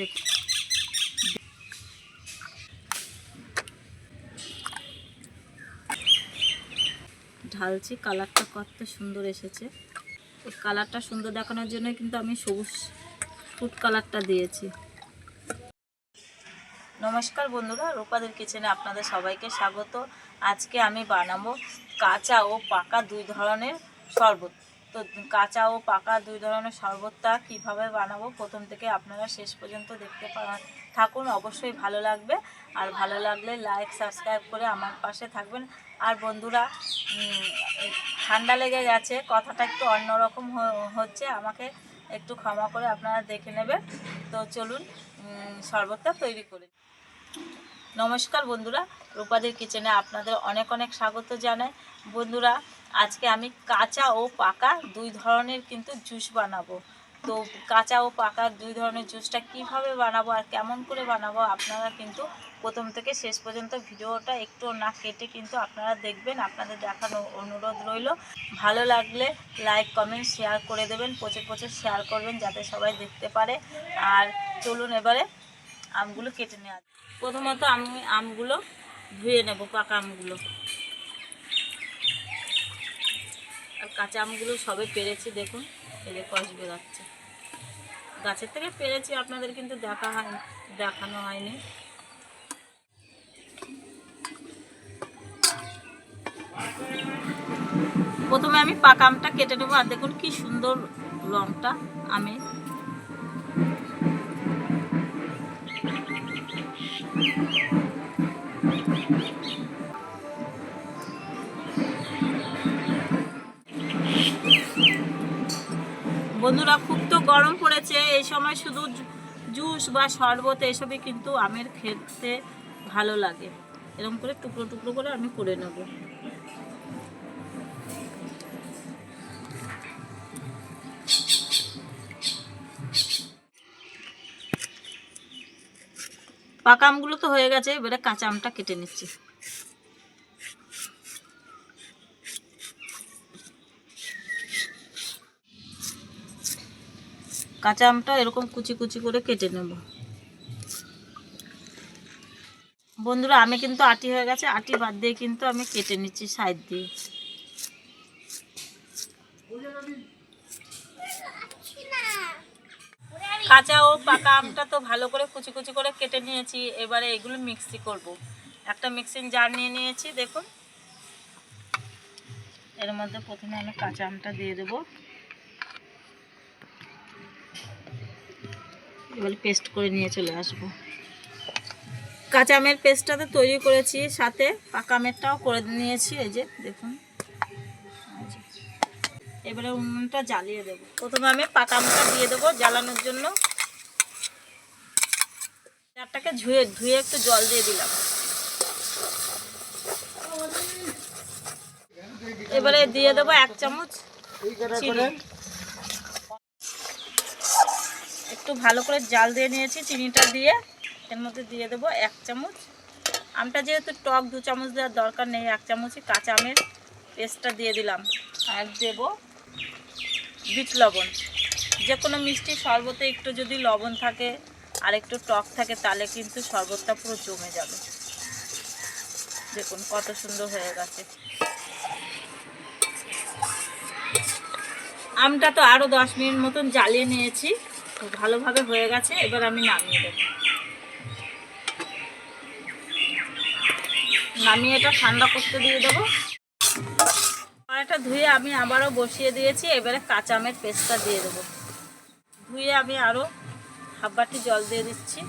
দেখুন। ঢালছি, কালারটা কত সুন্দর এসেছে। এই কালারটা সুন্দর দেখানোর জন্য কিন্তু আমি সবুজ ফুড কালারটা দিয়েছি। নমস্কার বন্ধুরা, রূপাদের কিচেনে আপনাদের সবাইকে স্বাগত। আজকে আমি বানাবো কাঁচা ও পাকা দুই ধরনের শরবত। তো কাঁচা ও পাকা দুই ধরনের শরবতটা কীভাবে বানাবো প্রথম থেকে আপনারা শেষ পর্যন্ত দেখতে থাকুন। অবশ্যই ভালো লাগবে। আর ভালো লাগলে লাইক সাবস্ক্রাইব করে আমার পাশে থাকবেন। আর বন্ধুরা ঠান্ডা লেগে গেছে, কথাটা একটু অন্যরকম হচ্ছে। আমাকে একটু ক্ষমা করে আপনারা দেখে নেবেন। তো চলুন শরবতটা তৈরি করি। নমস্কার বন্ধুরা, রূপাদের কিচেনে আপনাদের অনেক অনেক স্বাগত জানাই। বন্ধুরা, আজকে আমি কাঁচা ও পাকা দুই ধরনের কিন্তু জুস বানাবো। তো কাঁচা ও পাকা দুই ধরনের জুসটা কীভাবে বানাবো আর কেমন করে বানাবো আপনারা কিন্তু প্রথম থেকে শেষ পর্যন্ত ভিডিওটা একটু না কেটে কিন্তু আপনারা দেখবেন, আপনাদের দেখানো অনুরোধ রইল। ভালো লাগলে লাইক কমেন্ট শেয়ার করে দেবেন, প্রচুর প্রচুর শেয়ার করবেন যাতে সবাই দেখতে পারে। আর চলুন এবারে আমগুলো কেটে নেওয়া। প্রথমত আমি আমগুলো ধুয়ে নেব, পাকা আমগুলো। আর কাঁচা আমগুলো সবে পেরেছি, দেখুন, এই যে কষ বেরাচ্ছে। গাছের থেকে পেরেছি, আপনাদের কিন্তু দেখা হয়, দেখানো হয়নি। প্রথমে আমি পাকা আমটা কেটে নেব, আর দেখুন কি সুন্দর রঙটা আমের বন্ধুরা, খুব তো গরম পড়েছে। এই সময় শুধু জুস বা শরবত এসবই কিন্তু আমের খেতে ভালো লাগে। এরকম করে টুকরো টুকরো করে আমি করে নেব। পাকা আমগুলো তো হয়ে গেছে, এবারে কাঁচা আমটা কেটে নিচ্ছি। কাঁচা আমটা এরকম কুচি কুচি করে কেটে নেব। বন্ধুরা, আমি কিন্তু আটি হয়ে গেছে, আটি বাদ দিয়ে কিন্তু আমি কেটে নিচ্ছি সাইড দিয়ে। কাঁচা ও পাকা আমটা তো ভালো করে কুচি কুচি করে কেটে নিয়েছি, এবারে এগুলো মিক্সি করব। একটা মিক্সিং জার নিয়ে নিয়েছি, দেখুন। এর মধ্যে প্রথমে আমি কাঁচা আমটা দিয়ে দেবো। এবারে পেস্ট করে নিয়ে চলে আসব। কাঁচা আমের পেস্টটা তো তৈরি করেছি, সাথে পাকা আমেরটাও করে নিয়েছি, এই যে দেখুন। এবারে উনুনটা জ্বালিয়ে দেবো। প্রথমে আমি পাকা আমটা দিয়ে দেবো জ্বালানোর জন্য। চারটাকে ধুয়ে ধুয়ে একটু জল দিয়ে দিলাম। এবারে দিয়ে দেবো এক চামচ চিনি। একটু ভালো করে জাল দিয়ে নিয়েছি, চিনিটা দিয়ে। এর মধ্যে দিয়ে দেবো এক চামচ। আমটা যেহেতু টক, দু চামচ দেওয়ার দরকার নেই, এক চামচই কাঁচা আমের পেস্টটা দিয়ে দিলাম। আর দেব বিট লবণ। যে কোনো মিষ্টি শরবতে একটু যদি লবণ থাকে আর একটু টক থাকে, তাহলে কিন্তু শরবতটা পুরো জমে যাবে। দেখুন কত সুন্দর হয়ে গেছে। আমটা তো আরও দশ মিনিট মতন জ্বালিয়ে নিয়েছি। তো ভালোভাবে হয়ে গেছে, এবার আমি নামিয়ে দেবো। নামিয়ে এটা ঠান্ডা করতে দিয়ে দেবো। কড়াইটা ধুয়ে আমি আবারও বসিয়ে দিয়েছি, এবারে কাঁচা আমের পেস্টটা দিয়ে দেবো। ধুয়ে আমি আরও হাফ বাটি জল দিয়ে দিচ্ছি।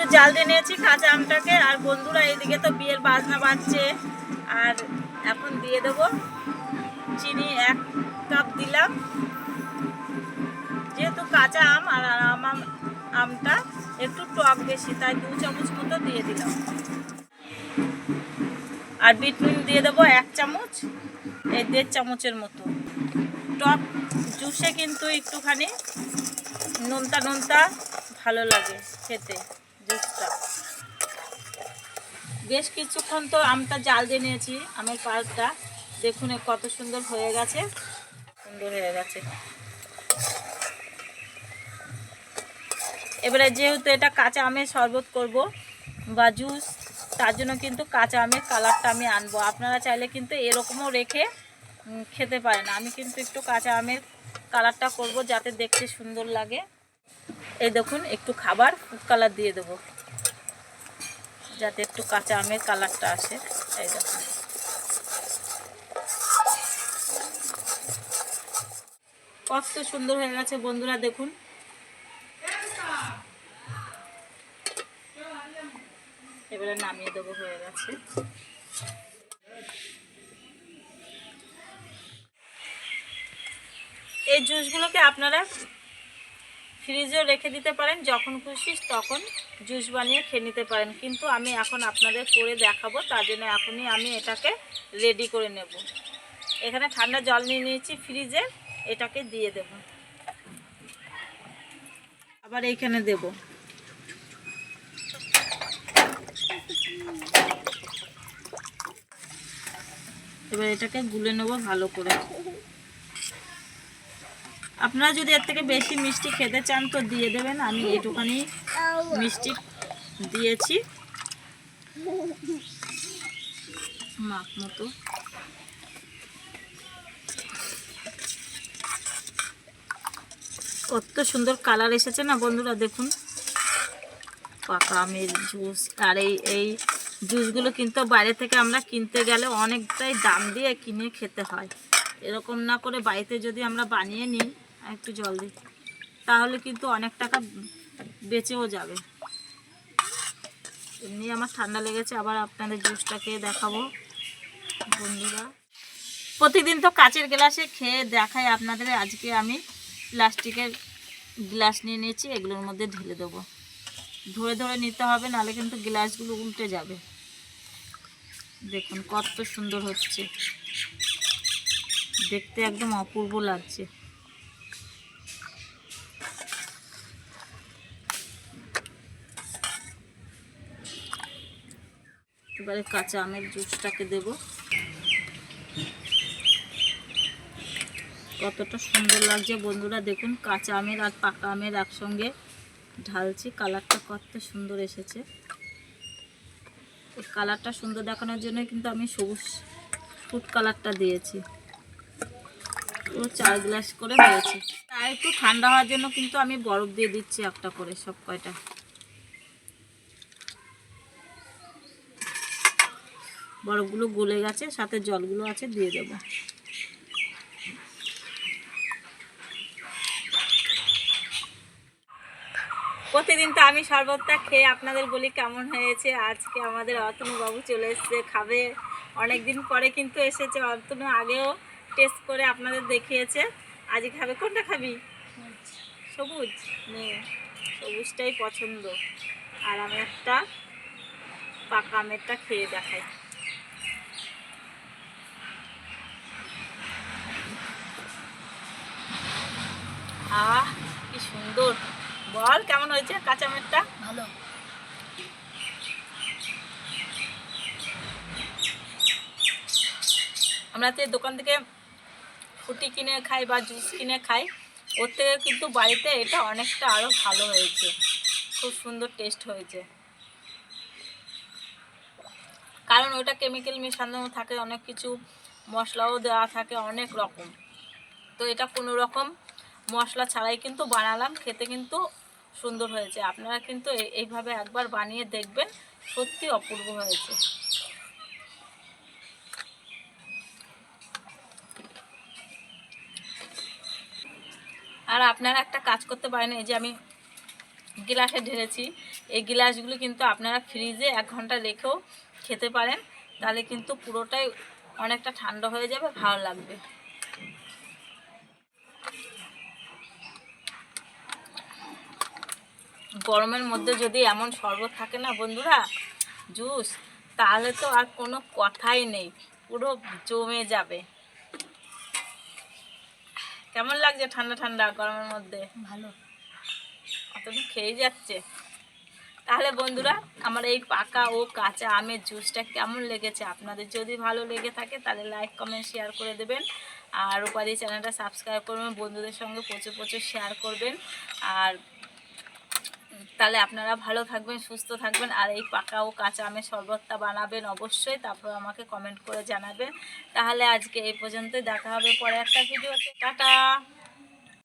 একটু জাল দিয়ে নিয়েছি কাঁচা আমটাকে, আর বন্ধুরা এইদিকে তো বিয়ের বাজনা বাজছে। আর এখন দিয়ে দেবো চিনি এক কাপ দিলাম। যেহেতু কাঁচা আম, আর আম, আম- আমটা একটু টক বেশি, তাই দু চামচ মতো দিয়ে দিলাম। আর বিট নুন দিয়ে দেবো এক চামচ, এই দেড় চামচের মতো। টক জুসে কিন্তু একটুখানি নোনতা নোনতা ভালো লাগে খেতে। জুসটা বেশ কিছুক্ষণ তো আমটা জাল দিয়ে নিয়েছি, আমের পাল্পটা দেখুন কত সুন্দর হয়ে গেছে। সুন্দর হয়ে গেছে। এবারে যেহেতু এটা কাঁচা আমের শরবত করব বা জুস, তার জন্য কিন্তু কাঁচা আমের কালারটা আমি আনব। আপনারা চাইলে কিন্তু এরকমও রেখে খেতে পারেন। আমি কিন্তু একটু কাঁচা আমের কালারটা করব যাতে দেখতে সুন্দর লাগে। এই দেখুন, একটু খাবার কালার দিয়ে দেবো। যাতে একটু কাঁচা আমের কালারটা আসে। এই দেখুন। কত সুন্দর হয়ে গেছে বন্ধুরা, দেখুন। এবারে নামিয়ে দেবো, হয়ে গেছে। এই জুসগুলোকে আপনারা ফ্রিজেও রেখে দিতে পারেন, যখন খুশি তখন জুস বানিয়ে খেয়ে নিতে পারেন। কিন্তু আমি এখন আপনাদের করে দেখাবো, তার জন্য এখনই আমি এটাকে রেডি করে নেব। এখানে ঠান্ডা জল নিয়ে নিয়েছি ফ্রিজে, এটাকে দিয়ে দেব। আবার এইখানে দেব। এবার এটাকে গুলে নেব ভালো করে। আপনারা যদি এর থেকে বেশি মিষ্টি খেতে চান, তো দিয়ে দেবেন। আমি এইটুখানি মিষ্টি দিয়েছি। মাপ মতো। কত সুন্দর কালার এসেছে না বন্ধুরা, দেখুন। পাকা আমের জুস, আর এই এই জুসগুলো কিন্তু বাইরে থেকে আমরা কিনতে গেলে অনেকটাই দাম দিয়ে কিনে খেতে হয়। এরকম না করে বাড়িতে যদি আমরা বানিয়ে নিই আর একটু জল দিই। তাহলে কিন্তু অনেক টাকা বেঁচেও যাবে। এমনি আমার ঠান্ডা লেগেছে, আবার আপনাদের জুসটাকে দেখাবো। বন্ধুরা, প্রতিদিন তো কাচের গ্লাসে খেয়ে দেখাই আপনাদের। আজকে আমি প্লাস্টিকের গ্লাস নিয়ে নিয়েছি, এগুলোর মধ্যে ঢেলে দেবো। ধরে ধরে নিতে হবে, নাহলে কিন্তু গ্লাসগুলো উল্টে যাবে। দেখুন কত সুন্দর হচ্ছে। দেখতে একদম অপূর্ব লাগছে। এবারে কাঁচা আমের জুসটাকে দেব। কতটা সুন্দর লাগছে বন্ধুরা, দেখুন কাঁচা আমের আর পাকা আমের একসঙ্গে ঢালছি, কালারটা কত সুন্দর এসেছে। কালারটা সুন্দর দেখানোর জন্য কিন্তু আমি সবুজ ফুড কালারটা দিয়েছি। পুরো চার গ্লাস করে হয়েছে। আর একটু ঠান্ডা হওয়ার জন্য কিন্তু আমি বরফ দিয়ে দিচ্ছি একটা করে সব কয়টা। বরফগুলো গলে গেছে, সাথে জলগুলো আছে, দিয়ে দেবো। প্রতিদিন তো আমি শরবতটা খেয়ে আপনাদের বলি কেমন হয়েছে। আজকে আমাদের বাবু চলে এসছে, খাবে। অনেক দিন পরে কিন্তু এসেছে অতনু আগেও টেস্ট করে আপনাদের দেখিয়েছে। আজকে খাবে, কোনটা খাবি? সবুজ? নে, সবুজটাই পছন্দ। আর আমি একটা পাকা আমেরটা খেয়ে দেখাই। আহ কি সুন্দর। বল কেমন হয়েছে কাঁচা আমেরটা ভালো। আমরা তো দোকান থেকে ফুটি কিনে খাই বা জুস কিনে খাই ওর থেকে কিন্তু বাড়িতে এটা অনেকটা আরও ভালো হয়েছে। খুব সুন্দর টেস্ট হয়েছে। কারণ ওটা কেমিক্যাল মেশানো থাকে অনেক কিছু মশলাও দেওয়া থাকে অনেক রকম। তো এটা কোনো রকম মশলা ছাড়াই কিন্তু বানালাম, খেতে কিন্তু সুন্দর হয়েছে। আপনারা কিন্তু এই- এইভাবে একবার বানিয়ে দেখবেন, সত্যি অপূর্ব হয়েছে। আর আপনারা একটা কাজ করতে পারেন, এই যে আমি গিলাসে ঢেলেছি, এই গিলাসগুলো কিন্তু আপনারা ফ্রিজে এক ঘণ্টা রেখেও খেতে পারেন, তাহলে কিন্তু পুরোটাই অনেকটা ঠান্ডা হয়ে যাবে, ভালো লাগবে। গরমের মধ্যে যদি এমন শরবত থাকে না বন্ধুরা জুস তাহলে তো আর কোনো কথাই নেই পুরো জমে যাবে। কেমন লাগছে ঠান্ডা ঠান্ডা গরমের মধ্যে? ভালো। অতদিন খেয়ে যাচ্ছে। তাহলে বন্ধুরা আমার এই পাকা ও কাঁচা আমের জুসটা কেমন লেগেছে আপনাদের যদি ভালো লেগে থাকে তাহলে লাইক কমেন্ট শেয়ার করে দেবেন। আর উপাধি চ্যানেলটা সাবস্ক্রাইব করবেন বন্ধুদের সঙ্গে প্রচুর প্রচুর শেয়ার করবেন। আর তাহলে আপনারা ভালো থাকবেন, সুস্থ থাকবেন আর এই পাকা ও কাঁচা আমের শরবতটা বানাবেন অবশ্যই, তারপর আমাকে কমেন্ট করে জানাবেন। তাহলে আজকে এই পর্যন্তই, দেখা হবে পরে একটা ভিডিওতে টাটা!